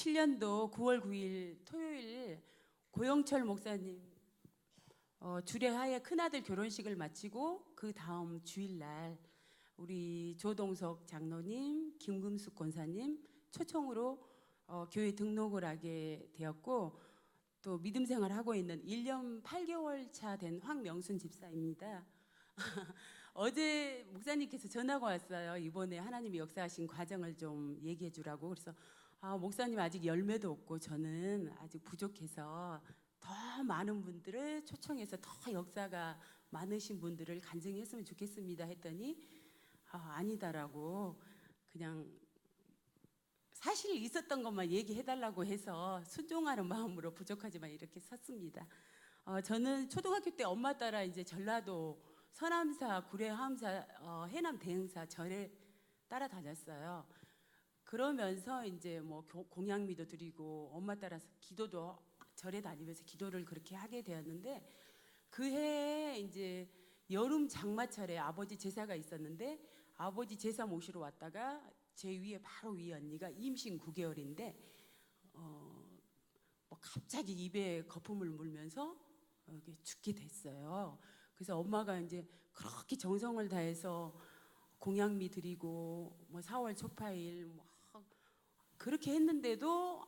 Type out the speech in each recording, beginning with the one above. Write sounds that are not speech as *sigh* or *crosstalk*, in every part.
2017년도 9월 9일 토요일 고영철 목사님 어, 주례하에 큰아들 결혼식을 마치고 그 다음 주일날 우리 조동석 장로님, 김금숙 권사님 초청으로 어, 교회 등록을 하게 되었고 또 믿음 생활을 하고 있는 1년 8개월 차 된 황명순 집사입니다. *laughs* 어제 목사님께서 전화가 왔어요. 이번에 하나님이 역사하신 과정을 좀 얘기해 주라고. 그래서 아, 목사님 아직 열매도 없고 저는 아직 부족해서 더 많은 분들을 초청해서 더 역사가 많으신 분들을 간증했으면 좋겠습니다 했더니 아, 아니다라고 그냥 사실 있었던 것만 얘기해 달라고 해서 순종하는 마음으로 부족하지만 이렇게 섰습니다. 어, 저는 초등학교 때 엄마 따라 이제 전라도 서남사, 구례, 함사, 어, 해남 대흥사 절에 따라다녔어요. 그러면서 이제 뭐 교- 공양미도 드리고 엄마 따라서 기도도 절에 다니면서 기도를 그렇게 하게 되었는데 그 해에 이제 여름 장마철에 아버지 제사가 있었는데 아버지 제사 모시러 왔다가 제 위에 바로 위에 언니가 임신 9개월인데 어, 뭐 갑자기 입에 거품을 물면서 어, 이게 죽게 됐어요. 그래서 엄마가 이제 그렇게 정성을 다해서 공양미 드리고 뭐 4월 초파일 뭐 그렇게 했는데도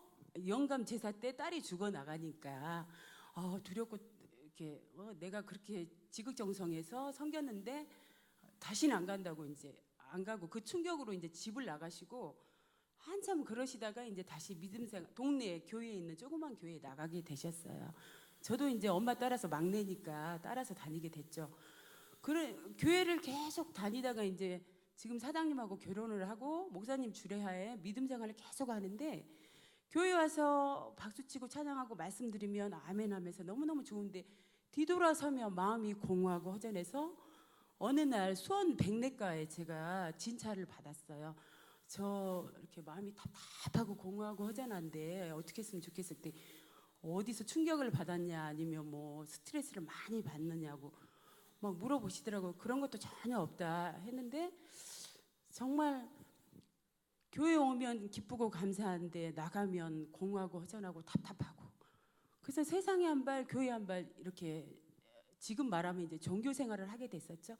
영감 제사 때 딸이 죽어 나가니까 어, 두렵고 이렇게 어, 내가 그렇게 지극정성해서 섬겼는데 다시는 안 간다고 이제 안 가고 그 충격으로 이제 집을 나가시고 한참 그러시다가 이제 다시 믿음생 동네 교회에 있는 조그만 교회에 나가게 되셨어요. 저도 이제 엄마 따라서 막내니까 따라서 다니게 됐죠. 그래 교회를 계속 다니다가 이제 지금 사장님하고 결혼을 하고 목사님 주례하에 믿음 생활을 계속 하는데 교회 와서 박수 치고 찬양하고 말씀드리면 아멘 하면서 너무너무 좋은데 뒤돌아서면 마음이 공허하고 허전해서 어느 날 수원 백내과에 제가 진찰을 받았어요. 저 이렇게 마음이 답답하고 공허하고 허전한데 어떻게 했으면 좋겠을 때 어디서 충격을 받았냐 아니면 뭐 스트레스를 많이 받느냐고 막 물어보시더라고요. 그런 것도 전혀 없다 했는데 정말 교회 오면 기쁘고 감사한데 나가면 공허하고 허전하고 답답하고 그래서 세상에 한 발 교회 한 발 이렇게 지금 말하면 이제 종교 생활을 하게 됐었죠.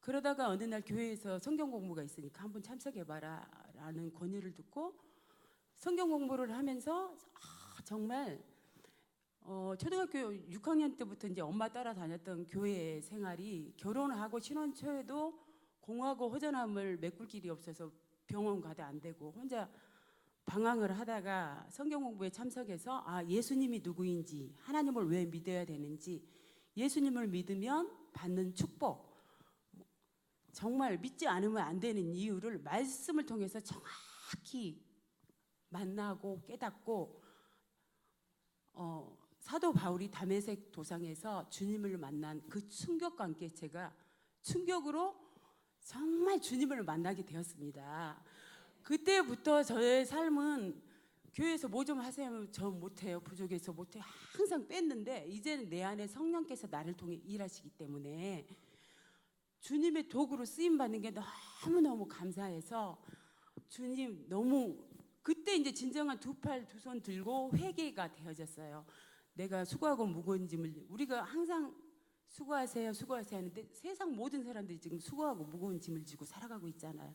그러다가 어느 날 교회에서 성경 공부가 있으니까 한번 참석해봐라라는 권유를 듣고 성경 공부를 하면서 아, 정말 어, 초등학교 6학년 때부터 이제 엄마 따라 다녔던 교회 생활이 결혼하고 신혼 초에도 공하고 허전함을 메꿀 길이 없어서 병원 가도 안 되고 혼자 방황을 하다가 성경 공부에 참석해서 아 예수님이 누구인지 하나님을 왜 믿어야 되는지 예수님을 믿으면 받는 축복 정말 믿지 않으면 안 되는 이유를 말씀을 통해서 정확히 만나고 깨닫고 어, 사도 바울이 담에색 도상에서 주님을 만난 그 충격과 함께 제가 충격으로 정말 주님을 만나게 되었습니다. 그때부터 저의 삶은 교회에서 뭐 좀 하세요. 저 못해요. 부족해서 못해요. 항상 뺐는데 이제는 내 안에 성령께서 나를 통해 일하시기 때문에 주님의 도구로 쓰임 받는 게 너무 너무 감사해서 주님 너무 그때 이제 진정한 두 팔 두 손 들고 회개가 되어졌어요. 내가 수고하고 무거운 짐을 우리가 항상 수고하세요, 수고하세요 하는데 세상 모든 사람들이 지금 수고하고 무거운 짐을 지고 살아가고 있잖아요.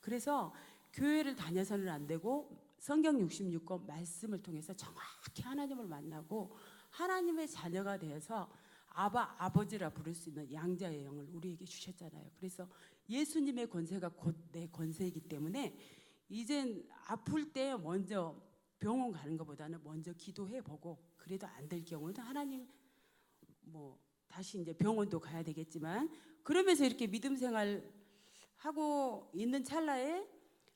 그래서 교회를 다녀서는 안 되고 성경 66권 말씀을 통해서 정확히 하나님을 만나고 하나님의 자녀가 되어서 아바 아버지라 부를 수 있는 양자의 영을 우리에게 주셨잖아요. 그래서 예수님의 권세가 곧 내 권세이기 때문에 이젠 아플 때 먼저 병원 가는 것보다는 먼저 기도해 보고 그래도 안 될 경우는 하나님 뭐 다시 이제 병원도 가야 되겠지만 그러면서 이렇게 믿음 생활 하고 있는 찰나에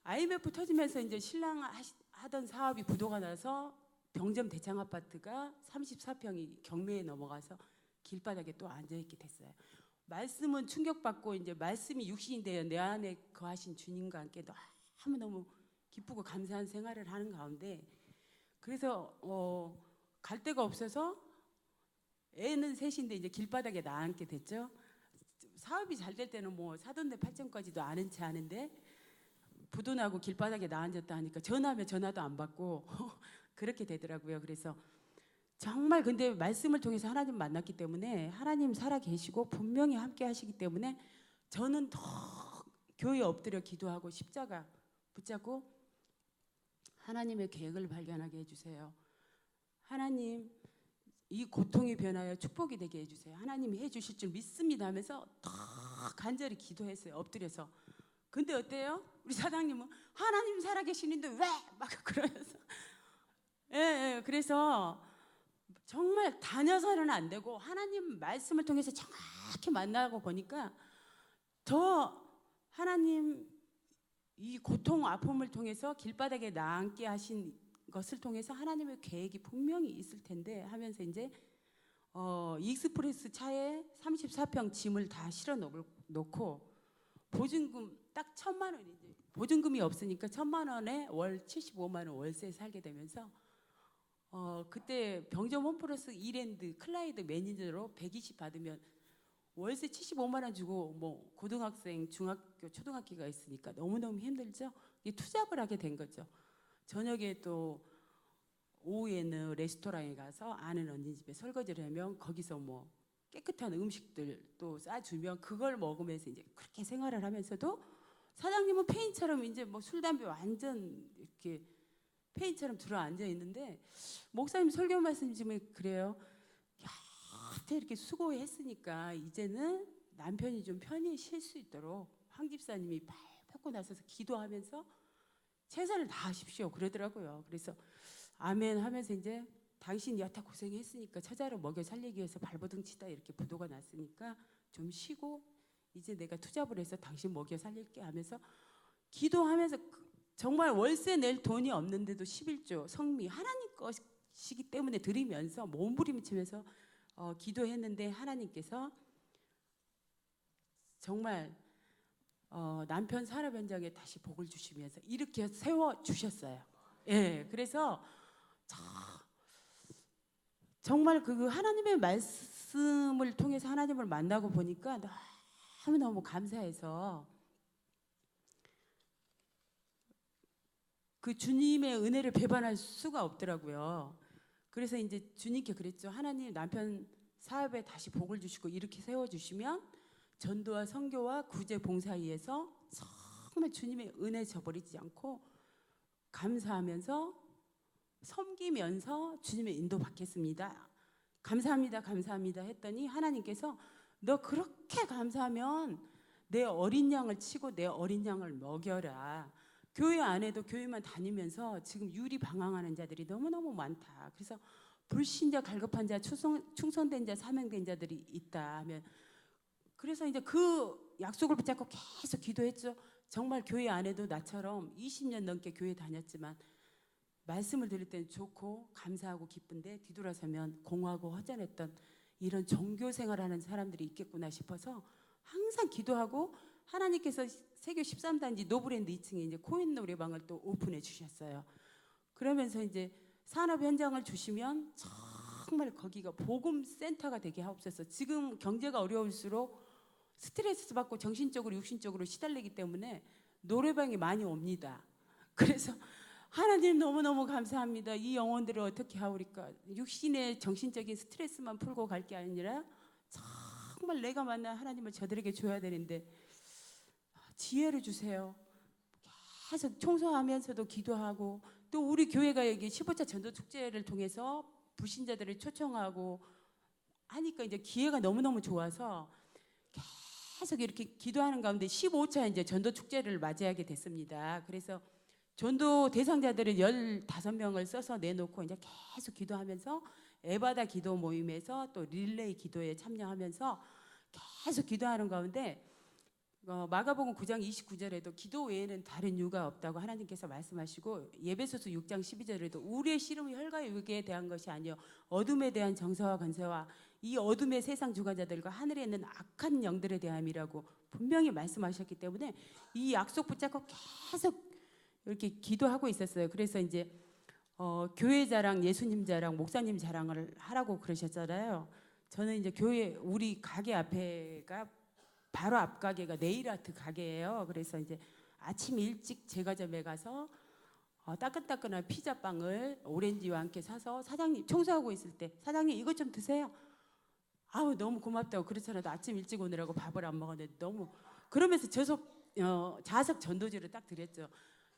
IMF 터지면서 이제 신랑 하던 사업이 부도가 나서 병점 대창 아파트가 34평이 경매에 넘어가서 길바닥에 또 앉아 있게 됐어요. 말씀은 충격받고 이제 말씀이 되어 내 안에 거하신 주님과 함께 너무 너무 기쁘고 감사한 생활을 하는 가운데 그래서 어, 갈 데가 없어서 애는 셋인데 이제 길바닥에 나앉게 됐죠. 사업이 잘 될 때는 뭐 사돈네 팔촌까지도 아는 채 아는데 부도나고 길바닥에 나 앉았다 하니까 전화하면 전화도 안 받고 *laughs* 그렇게 되더라고요. 그래서 정말 근데 말씀을 통해서 하나님 만났기 때문에 하나님 살아 계시고 분명히 함께 하시기 때문에 저는 더 교회에 엎드려 기도하고 십자가 붙잡고 하나님의 계획을 발견하게 해주세요. 하나님 이 고통이 변하여 축복이 되게 해주세요. 하나님이 해주실 줄 믿습니다 하면서 더 간절히 기도했어요. 엎드려서. 근데 어때요? 우리 사장님은 하나님 살아계시는데 왜? 막 *laughs* 그러면서. 예, 예. 그래서 정말 다녀서는 안 되고 하나님 말씀을 통해서 정확히 만나고 보니까 더 하나님 이 고통 아픔을 통해서 길바닥에 나앉게 하신 것을 통해서 하나님의 계획이 분명히 있을 텐데 하면서 이제 어, 익스프레스 차에 34평 짐을 다 실어 놓고 보증금 딱 천만 원 이제 보증금이 없으니까 천만 원에 월 75만 원 월세 살게 되면서 어, 그때 병점 홈플러스 이랜드 클라이드 매니저로 120 받으면 월세 75만 원 주고 뭐 고등학생, 중학교, 초등학교가 있으니까 너무너무 힘들죠. 이 투잡을 하게 된 거죠. 저녁에 또 오후에는 레스토랑에 가서 아는 언니 집에 설거지를 하면 거기서 뭐 깨끗한 음식들 또 싸주면 그걸 먹으면서 이제 그렇게 생활을 하면서도 사장님은 페인처럼 이제 뭐 술 담배 완전 이렇게 페인처럼 들어 앉아 있는데 목사님 설교 말씀 중에 그래요. 여태 이렇게 수고했으니까 이제는 남편이 좀 편히 쉴 수 있도록 황 집사님이 발 뻗고 나서서 기도하면서 최선을 다하십시오 그러더라고요. 그래서 아멘 하면서 이제 당신 여태 고생했으니까 처자로 먹여 살리기 위해서 발버둥 치다 이렇게 부도가 났으니까 좀 쉬고 이제 내가 투잡을 해서 당신 먹여 살릴게 하면서 기도하면서 그- 정말 월세 낼 돈이 없는데도 11조 성미 하나님 것이기 때문에 드리면서 몸부림치면서 어, 기도했는데 하나님께서 정말 어, 남편 산업 현장에 다시 복을 주시면서 이렇게 세워 주셨어요. 예, 그래서 자, 정말 그 하나님의 말씀을 통해서 하나님을 만나고 보니까 너무 너무 감사해서 그 주님의 은혜를 배반할 수가 없더라고요. 그래서 이제 주님께 그랬죠. 하나님 남편 사업에 다시 복을 주시고 이렇게 세워 주시면 전도와 선교와 구제 봉사위에서 정말 주님의 은혜 저버리지 않고 감사하면서 섬기면서 주님의 인도 받겠습니다. 감사합니다, 감사합니다 했더니 하나님께서 너 그렇게 감사하면 내 어린 양을 치고 내 어린 양을 먹여라. 교회 안에도 교회만 다니면서 지금 유리 방황하는 자들이 너무너무 많다. 그래서 불신자, 갈급한 자, 충성, 충성된 자, 사명된 자들이 있다 하면 그래서 이제 그 약속을 붙잡고 계속 기도했죠. 정말 교회 안에도 나처럼 20년 넘게 교회 다녔지만 말씀을 들을 때는 좋고 감사하고 기쁜데 뒤돌아서면 공허하고 허전했던 이런 종교 생활하는 사람들이 있겠구나 싶어서 항상 기도하고 하나님께서 세교 13단지 노브랜드 2층에 이제 코인 노래방을 또 오픈해 주셨어요. 그러면서 이제 산업 현장을 주시면 정말 거기가 복음 센터가 되게 하옵소서. 지금 경제가 어려울수록 스트레스 받고 정신적으로 육신적으로 시달리기 때문에 노래방이 많이 옵니다. *laughs* 그래서 하나님 너무너무 감사합니다. 이 영혼들을 어떻게 하오리까? 육신의 정신적인 스트레스만 풀고 갈 게 아니라 정말 내가 만난 하나님을 저들에게 줘야 되는데 지혜를 주세요. 계속 청소하면서도 기도하고 또 우리 교회가 여기 15차 전도 축제를 통해서 불신자들을 초청하고 하니까 이제 기회가 너무너무 좋아서 계속 이렇게 기도하는 가운데 15차 이제 전도 축제를 맞이하게 됐습니다. 그래서 전도 대상자들을 15명을 써서 내놓고 이제 계속 기도하면서 에바다 기도 모임에서 또 릴레이 기도에 참여하면서 계속 기도하는 가운데 어, 마가복음 9장 29절에도 기도 외에는 다른 이유가 없다고 하나님께서 말씀하시고 예배소서 6장 12절에도 우리의 씨름이 혈과 육에 대한 것이 아니요 어둠에 대한 정서와 건세와 이 어둠의 세상 주관자들과 하늘에 있는 악한 영들에 대함이라고 분명히 말씀하셨기 때문에 이 약속 붙잡고 계속 이렇게 기도하고 있었어요. 그래서 이제 어, 교회 자랑, 예수님 자랑, 목사님 자랑을 하라고 그러셨잖아요. 저는 이제 교회 우리 가게 앞에가 바로 앞 가게가 네일 아트 가게예요. 그래서 이제 아침 일찍 제과점에 가서 어, 따끈따끈한 피자빵을 오렌지와 함께 사서 사장님 청소하고 있을 때 사장님 이것 좀 드세요. 아우 너무 고맙다고 그렇잖아도 아침 일찍 오느라고 밥을 안 먹었는데 너무 그러면서 저속 어, 자석 전도지를 딱 드렸죠.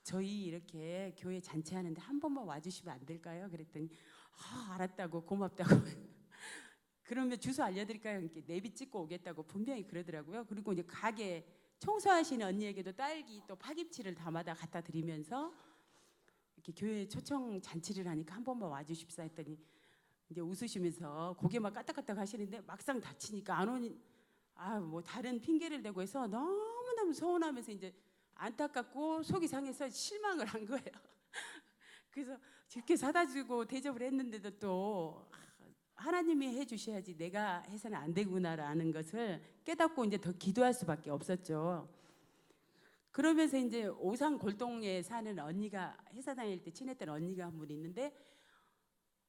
저희 이렇게 교회 잔치하는데 한 번만 와주시면 안 될까요? 그랬더니 아, 알았다고 고맙다고. *laughs* 그러면 주소 알려드릴까요? 이렇게 내비 찍고 오겠다고 분명히 그러더라고요. 그리고 이제 가게 청소하시는 언니에게도 딸기 또 파김치를 담아다 갖다 드리면서 이렇게 교회 초청 잔치를 하니까 한 번만 와주십사 했더니 이제 웃으시면서 고개만 까딱까딱 하시는데 막상 다치니까 안 오니 아뭐 다른 핑계를 대고 해서 너무 너무 서운하면서 이제 안타깝고 속이 상해서 실망을 한 거예요. *laughs* 그래서 이렇게 사다 주고 대접을 했는데도 또 하나님이 해 주셔야지 내가 해서는 안 되구나라는 것을 깨닫고 이제 더 기도할 수밖에 없었죠. 그러면서 이제 오산 골동에 사는 언니가 회사 다닐 때 친했던 언니가 한 분 있는데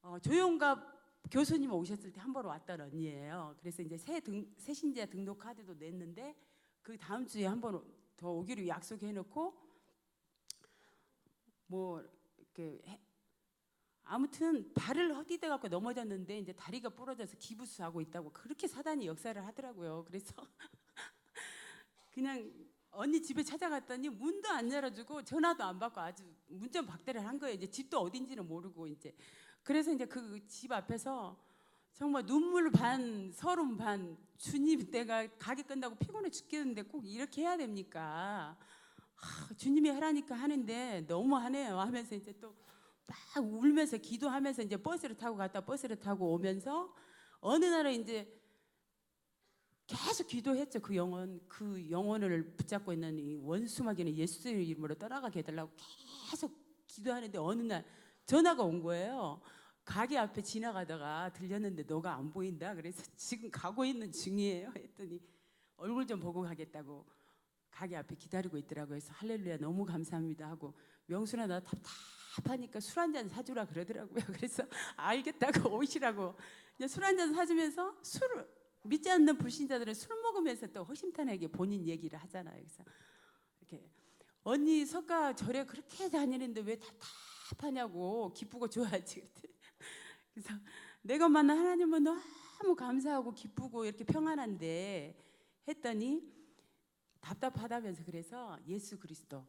어, 조용갑 교수님 오셨을 때 한 번 왔던 언니예요. 그래서 이제 새 등, 새 신자 등록 카드도 냈는데 그 다음 주에 한 번 더 오기로 약속해 놓고 뭐 이렇게 해- 아무튼 발을 헛디뎌 갖고 넘어졌는데 이제 다리가 부러져서 기부스하고 있다고 그렇게 사단이 역사를 하더라고요. 그래서 *laughs* 그냥 언니 집에 찾아갔더니 문도 안 열어주고 전화도 안 받고 아주 문전 박대를 한 거예요. 이제 집도 어딘지는 모르고 이제 그래서 이제 그 집 앞에서 정말 눈물 반 서름 반 주님 내가 가게 끝나고 피곤해 죽겠는데 꼭 이렇게 해야 됩니까? 하, 주님이 하라니까 하는데 너무 하네요. 하면서 이제 또 막 울면서 기도하면서 이제 버스를 타고 갔다 버스를 타고 오면서 어느 날에 이제 계속 기도했죠. 그 영혼 그 영혼을 붙잡고 있는 이 원수마귀는 예수의 이름으로 떠나가게 해달라고 계속 기도하는데 어느 날 전화가 온 거예요 가게 앞에 지나가다가 들렸는데 너가 안 보인다? 그래서 *laughs* 지금 가고 있는 중이에요. 했더니 얼굴 좀 보고 가겠다고 가게 앞에 기다리고 있더라고요 그래서 할렐루야 너무 감사합니다 하고 명순아 나 답답하니까 술 한 잔 사주라 그러더라고요. *laughs* 그래서 알겠다고 *laughs* 오시라고. 술한 잔 사주면서 술을 믿지 않는 불신자들은 술 먹으면서 또 허심탄회하게 본인 얘기를 하잖아요. 그래서 이렇게 언니 석가 절에 그렇게 다니는데 왜 답답하냐고 기쁘고 좋아하지? 그랬더니 그래서 내가 만난 하나님은 너무 감사하고 기쁘고 이렇게 평안한데 했더니 답답하다면서 그래서 예수 그리스도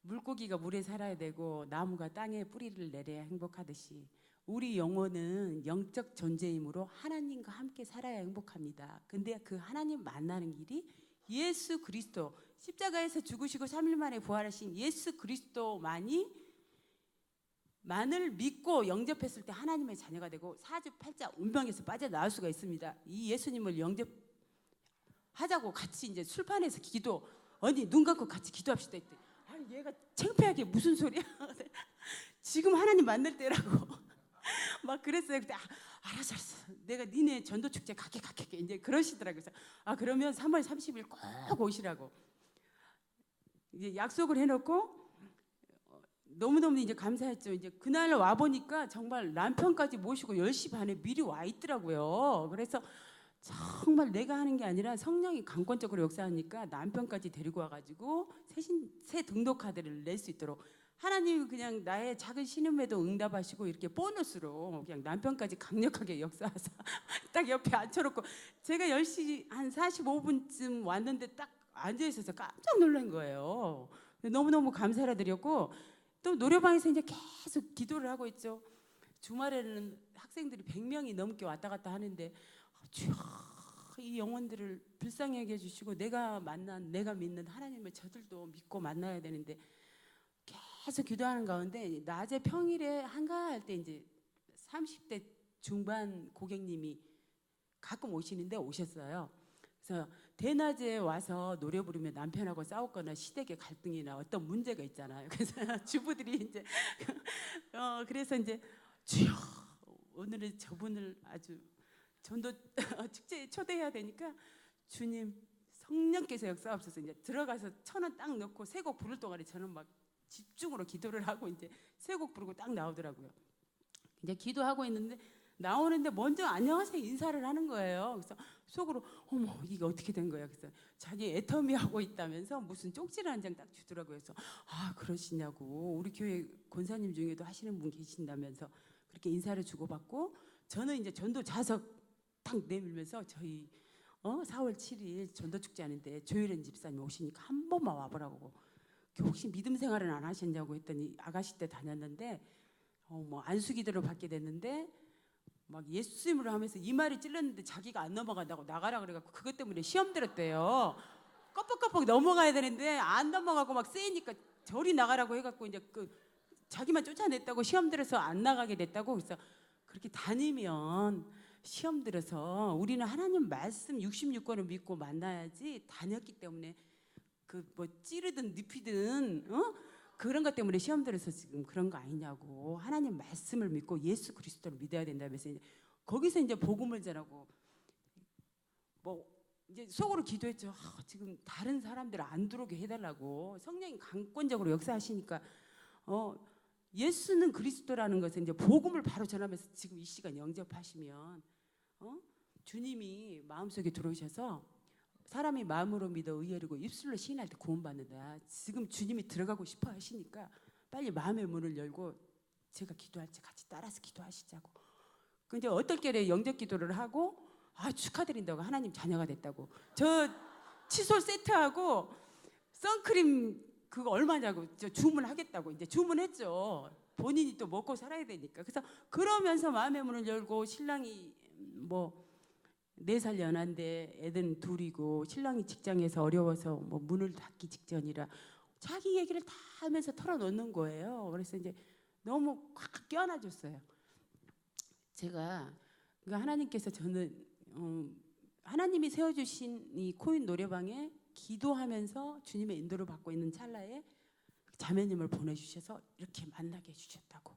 물고기가 물에 살아야 되고 나무가 땅에 뿌리를 내려야 행복하듯이 우리 영혼은 영적 존재이므로 하나님과 함께 살아야 행복합니다. 근데 그 하나님 만나는 길이 예수 그리스도 십자가에서 죽으시고 3일 만에 부활하신 예수 그리스도만이 만을 믿고 영접했을 때 하나님의 자녀가 되고 사주팔자 운명에서 빠져나올 수가 있습니다. 이 예수님을 영접하자고 같이 이제 술판에서 기도 언니 눈 감고 같이 기도합시다 했대. 아 얘가 창피하게 무슨 소리야? *laughs* 지금 하나님 만날 때라고 *laughs* 막 그랬어요. 그때 아, 알았어 알았어. 내가 니네 전도 축제 가게 가게 이제 그러시더라고요. 아 그러면 3월 30일 꼭 오시라고 이제 약속을 해놓고 너무너무 이제 감사했죠. 이제 그날 와 보니까 정말 남편까지 모시고 10시 반에 미리 와 있더라고요. 그래서 정말 내가 하는 게 아니라 성령이 강권적으로 역사하니까 남편까지 데리고 와가지고 새신 새 등록 카드를 낼 수 있도록 하나님이 그냥 나의 작은 신음에도 응답하시고 이렇게 보너스로 그냥 남편까지 강력하게 역사하사 *laughs* 딱 옆에 앉혀놓고 제가 10시 한 45분쯤 왔는데 딱 앉아 있어서 깜짝 놀란 거예요. 너무너무 감사를 드렸고 또 노래방에서 이제 계속 기도를 하고 있죠. 주말에는 학생들이 100명이 넘게 왔다 갔다 하는데 이 영혼들을 불쌍히 여겨 주시고 내가 만난 내가 믿는 하나님을 저들도 믿고 만나야 되는데 계속 기도하는 가운데 낮에 평일에 한가할 때 이제 30대 중반 고객님이 가끔 오시는데 오셨어요. 그래서 대낮에 와서 노래 부르면 남편하고 싸웠거나 시댁의 갈등이나 어떤 문제가 있잖아요. *laughs* 그래서 주부들이 이제 *laughs* 어 그래서 이제 주여 오늘은 저분을 아주 전도 *laughs* 축제에 초대해야 되니까 주님 성령께서 역사하옵소서 이제 들어가서 천 원 딱 넣고 세 곡 부를 동안에 저는 막 집중으로 기도를 하고 이제 세 곡 부르고 딱 나오더라고요. 이제 기도하고 있는데 나오는데 먼저 안녕하세요 인사를 하는 거예요. 그래서 속으로 어머 이게 어떻게 된 거야? 그래서 자기 애터미 하고 있다면서 무슨 쪽지를 한 장 딱 주더라고요. 그래서 아 그러시냐고 우리 교회 권사님 중에도 하시는 분 계신다면서 그렇게 인사를 주고받고 저는 이제 전도 자석 딱 내밀면서 저희 어 4월 7일 전도 축제 하는데 조혜련 집사님 오시니까 한 번만 와보라고 그 혹시 믿음 생활은 안 하셨냐고 했더니 아가씨 때 다녔는데 어 뭐 안수기도를 받게 됐는데 막 예수님으로 하면서 이 말이 찔렀는데 자기가 안 넘어간다고 나가라 그래갖고 그것 때문에 시험 들었대요. 껍벅껍벅 넘어가야 되는데 안 넘어가고 막 세니까 저리 나가라고 해갖고 이제 그 자기만 쫓아냈다고 시험 들어서 안 나가게 됐다고 그래서 그렇게 다니면 시험 들어서 우리는 하나님 말씀 66권을 믿고 만나야지 다녔기 때문에 그 뭐 찌르든 눕히든 어? 그런 것 때문에 시험 들어서 지금 그런 거 아니냐고 하나님 말씀을 믿고 예수 그리스도를 믿어야 된다면서 이제 거기서 이제 복음을 전하고 뭐 이제 속으로 기도했죠. 아, 지금 다른 사람들 안 들어오게 해달라고 성령이 강권적으로 역사하시니까 어 예수는 그리스도라는 것을 이제 복음을 바로 전하면서 지금 이 시간 영접하시면 어 주님이 마음속에 들어오셔서 사람이 마음으로 믿어 의열이고 입술로 시인할 때 구원받는다. 지금 주님이 들어가고 싶어 하시니까 빨리 마음의 문을 열고 제가 기도할 때 같이 따라서 기도하시자고. 근데 어떨 결에 영접 기도를 하고 아 축하드린다고 하나님 자녀가 됐다고. 저 칫솔 세트하고 선크림 그거 얼마냐고 저 주문하겠다고 이제 주문했죠. 본인이 또 먹고 살아야 되니까. 그래서 그러면서 마음의 문을 열고 신랑이 뭐 네살 연한데 애든 둘이고 신랑이 직장에서 어려워서 뭐 문을 닫기 직전이라 자기 얘기를 다 하면서 털어놓는 거예요. 그래서 이제 너무 꽉 껴안아 줬어요. 제가 그러니까 하나님께서 저는 어, 하나님이 세워주신 이 코인 노래방에 기도하면서 주님의 인도를 받고 있는 찰나에 자매님을 보내주셔서 이렇게 만나게 해주셨다고.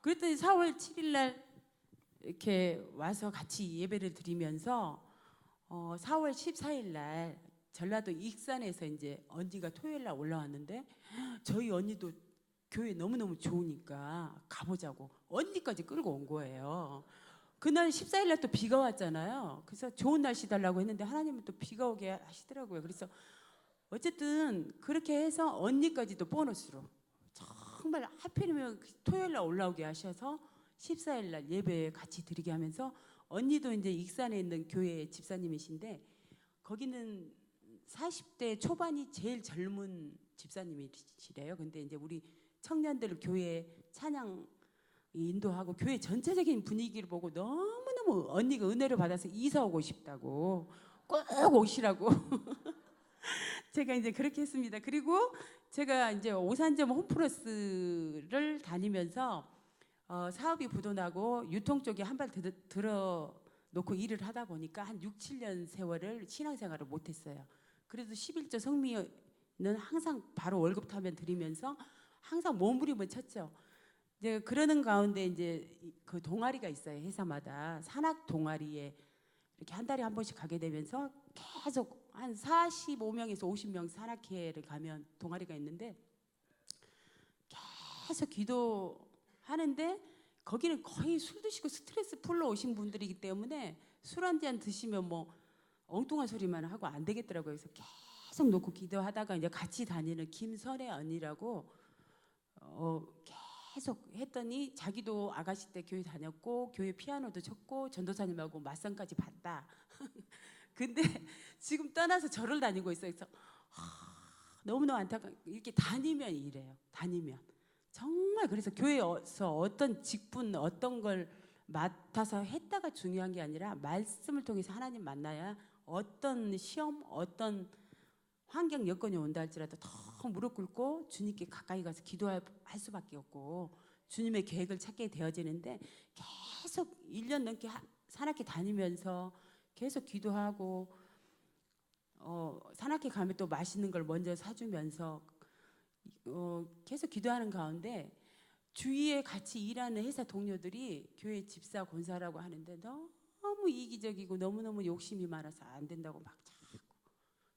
그랬더니 4월 7일 날 이렇게 와서 같이 예배를 드리면서 어, 4월 14일 날 전라도 익산에서 이제 언니가 토요일 날 올라왔는데 저희 언니도 교회 너무너무 좋으니까 가보자고 언니까지 끌고 온 거예요. 그날 14일 날 또 비가 왔잖아요. 그래서 좋은 날씨 달라고 했는데 하나님은 또 비가 오게 하시더라고요. 그래서 어쨌든 그렇게 해서 언니까지도 보너스로 정말 하필이면 그 토요일 날 올라오게 하셔서 14일 날 예배 같이 드리게 하면서 언니도 이제 익산에 있는 교회 집사님이신데 거기는 40대 초반이 제일 젊은 집사님이시래요. 근데 이제 우리 청년들 교회 찬양 인도하고 교회 전체적인 분위기를 보고 너무너무 언니가 은혜를 받아서 이사 오고 싶다고 꼭 오시라고 *laughs* 제가 이제 그렇게 했습니다. 그리고 제가 이제 오산점 홈플러스를 다니면서 어, 사업이 부도나고 유통 쪽에 한 발 들어 놓고 일을 하다 보니까 한 6, 7년 세월을 신앙생활을 못 했어요. 그래도 11조 성미는 항상 바로 월급 타면 드리면서 항상 몸부림을 쳤죠. 이제 그러는 가운데 이제 그 동아리가 있어요. 회사마다 산악 동아리에 이렇게 한 달에 한 번씩 가게 되면서 계속 한 45명에서 50명 산악회를 가면 동아리가 있는데 계속 기도 하는데 거기는 거의 술 드시고 스트레스 풀러 오신 분들이기 때문에 술 한 잔 드시면 뭐 엉뚱한 소리만 하고 안 되겠더라고요. 그래서 계속 놓고 기도하다가 이제 같이 다니는 김설애 언니라고 어 계속 했더니 자기도 아가씨 때 교회 다녔고 교회 피아노도 쳤고 전도사님하고 맞선까지 봤다. *laughs* 근데 지금 떠나서 절을 다니고 있어요. 그래서 하, 너무너무 안타까 이렇게 다니면 이래요. 다니면 정말 그래서 교회에서 어떤 직분 어떤 걸 맡아서 했다가 중요한 게 아니라 말씀을 통해서 하나님 만나야 어떤 시험 어떤 환경 여건이 온다 할지라도 더 무릎 꿇고 주님께 가까이 가서 기도할 수밖에 없고 주님의 계획을 찾게 되어지는데 계속 1년 넘게 산악회 다니면서 계속 기도하고 어, 산악회 가면 또 맛있는 걸 먼저 사주면서 어, 계속 기도하는 가운데 주위에 같이 일하는 회사 동료들이 교회 집사 권사라고 하는데 너무 이기적이고 너무너무 욕심이 많아서 안 된다고 막 자꾸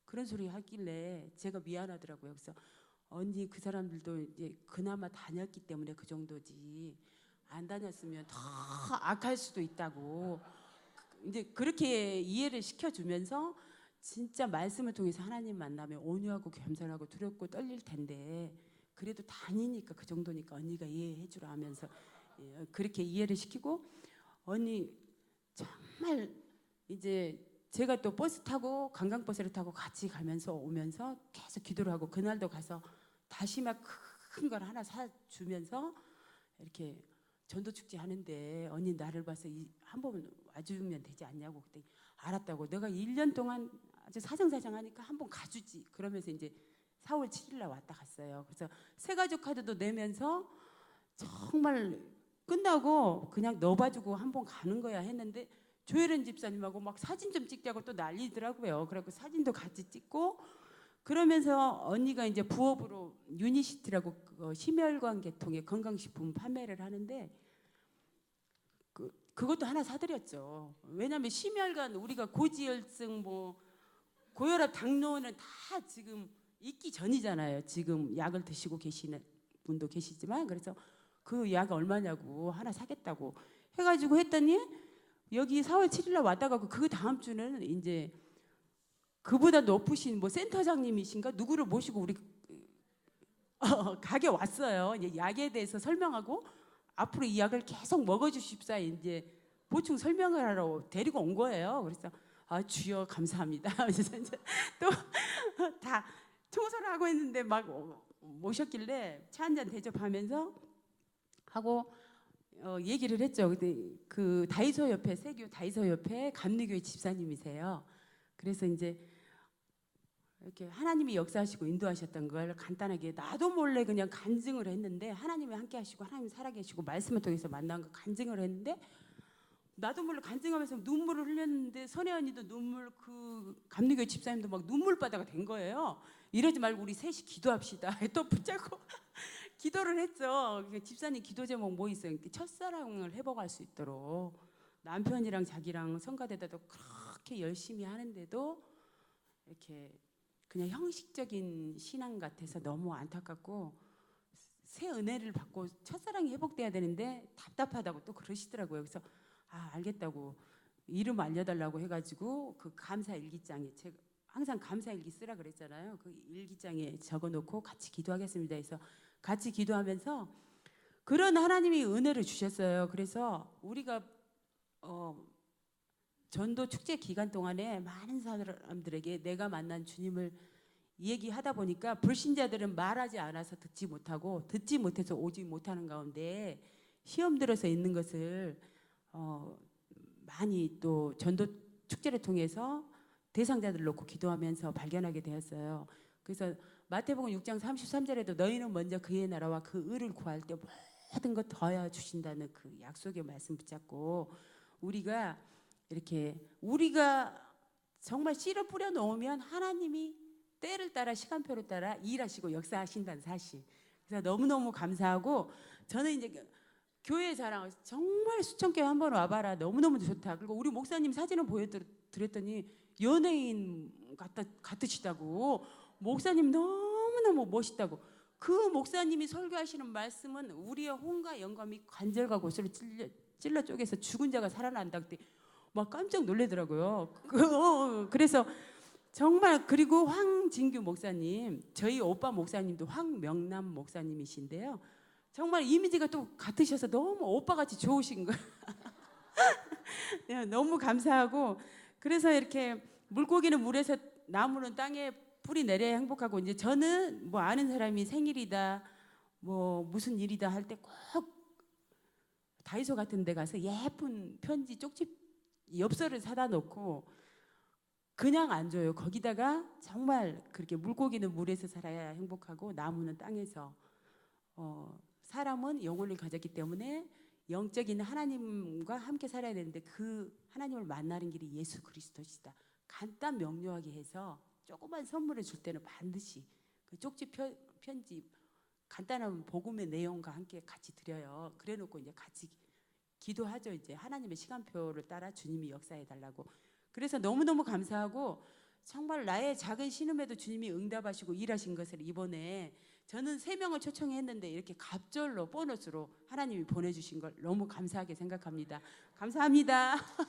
그런 소리 하길래 제가 미안하더라고요. 그래서 언니 그 사람들도 이제 그나마 다녔기 때문에 그 정도지 안 다녔으면 더 악할 수도 있다고 이제 그렇게 이해를 시켜주면서 진짜 말씀을 통해서 하나님 만나면 온유하고 겸손하고 두렵고 떨릴 텐데 그래도 다니니까 그 정도니까 언니가 이해해 주라 하면서 예, 그렇게 이해를 시키고 언니 정말 이제 제가 또 버스 타고 관광버스를 타고 같이 가면서 오면서 계속 기도를 하고 그날도 가서 다시마 큰 걸 하나 사 주면서 이렇게 전도 축제 하는데 언니 나를 봐서 이, 한번 와주면 되지 않냐고 그때 알았다고. 내가 1년 동안 아주 사정사정 하니까 한번 가주지. 그러면서 이제 4월 7일 날 왔다 갔어요. 그래서 새가족 카드도 내면서 정말 끝나고 그냥 넣어봐주고 한번 가는 거야 했는데 조혜련 집사님하고 막 사진 좀 찍자고 또 난리더라고요. 그래갖고 사진도 같이 찍고 그러면서 언니가 이제 부업으로 유니시티라고 그 심혈관 계통의 건강식품 판매를 하는데 그 그것도 하나 사드렸죠. 왜냐하면 심혈관 우리가 고지혈증 뭐 고혈압 당뇨는 다 지금 있기 전이잖아요. 지금 약을 드시고 계시는 분도 계시지만 그래서 그 약 얼마냐고 하나 사겠다고 해가지고 했더니 여기 4월 7일날 왔다가 그 다음 주는 이제 그보다 높으신 뭐 센터장님이신가 누구를 모시고 우리 어, 가게 왔어요. 이제 약에 대해서 설명하고 앞으로 이 약을 계속 먹어주십사 이제 보충 설명을 하러 데리고 온 거예요. 그래서 아 주여 감사합니다. *laughs* 또 *laughs* 다 청소를 하고 있는데 막 모셨길래 차 한 잔 대접하면서 하고 어, 얘기를 했죠. 근데 그 다이소 옆에 세교 다이소 옆에 감리교회 집사님이세요. 그래서 이제 이렇게 하나님이 역사하시고 인도하셨던 걸 간단하게 나도 몰래 그냥 간증을 했는데 하나님이 함께 하시고 하나님이 살아계시고 말씀을 통해서 만난 거 간증을 했는데 나도 몰래 간증하면서 눈물을 흘렸는데 선혜 언니도 눈물 그 감리교회 집사님도 막 눈물바다가 된 거예요. 이러지 말고 우리 셋이 기도합시다. *laughs* 또 붙잡고 *laughs* 기도를 했죠. 그러니까 집사님 기도 제목 뭐 있어요? 첫사랑을 회복할 수 있도록 남편이랑 자기랑 성가대다도 그렇게 열심히 하는데도 이렇게 그냥 형식적인 신앙 같아서 너무 안타깝고 새 은혜를 받고 첫사랑이 회복돼야 되는데 답답하다고 또 그러시더라고요. 그래서 아 알겠다고 이름 알려달라고 해가지고 그 감사 일기장에 제가 항상 감사 일기 쓰라 그랬잖아요. 그 일기장에 적어놓고 같이 기도하겠습니다. 해서 같이 기도하면서 그런 하나님이 은혜를 주셨어요. 그래서 우리가 어, 전도 축제 기간 동안에 많은 사람들에게 내가 만난 주님을 얘기하다 보니까 불신자들은 말하지 않아서 듣지 못하고 듣지 못해서 오지 못하는 가운데 시험 들어서 있는 것을 어, 많이 또 전도 축제를 통해서 대상자들 놓고 기도하면서 발견하게 되었어요. 그래서 마태복음 6장 33절에도 너희는 먼저 그의 나라와 그 의를 구할 때 모든 것 더하여 주신다는 그 약속의 말씀 붙잡고 우리가 이렇게 우리가 정말 씨를 뿌려 놓으면 하나님이 때를 따라 시간표를 따라 일하시고 역사하신다는 사실. 그래서 너무너무 감사하고 저는 이제 그 교회 자랑 정말 수천 교회 한번 와봐라 너무너무 좋다. 그리고 우리 목사님 사진을 보여드렸더니 연예인 같다, 같으시다고 목사님 너무너무 멋있다고 그 목사님이 설교하시는 말씀은 우리의 혼과 영감이 관절과 고슬을 찔러, 찔러 쪼개서 죽은 자가 살아난다 그때 막 깜짝 놀래더라고요. 그, 어, 그래서 정말 그리고 황진규 목사님 저희 오빠 목사님도 황명남 목사님이신데요. 정말 이미지가 또 같으셔서 너무 오빠같이 좋으신 거예요. *laughs* 네, 너무 감사하고 그래서 이렇게 물고기는 물에서 나무는 땅에 뿌리 내려야 행복하고 이제 저는 뭐 아는 사람이 생일이다 뭐 무슨 일이다 할 때 꼭 다이소 같은 데 가서 예쁜 편지 쪽지 엽서를 사다 놓고 그냥 안 줘요. 거기다가 정말 그렇게 물고기는 물에서 살아야 행복하고 나무는 땅에서 어, 사람은 영혼을 가졌기 때문에 영적인 하나님과 함께 살아야 되는데 그 하나님을 만나는 길이 예수 그리스도시다. 간단 명료하게 해서 조그만 선물을 줄 때는 반드시 그 쪽지 편, 편지 간단한 복음의 내용과 함께 같이 드려요. 그래 놓고 이제 같이 기도하죠. 이제 하나님의 시간표를 따라 주님이 역사해 달라고. 그래서 너무 너무 감사하고 정말 나의 작은 신음에도 주님이 응답하시고 일하신 것을 이번에 저는 세 명을 초청했는데 이렇게 갑절로 보너스로 하나님이 보내주신 걸 너무 감사하게 생각합니다. 감사합니다. *laughs*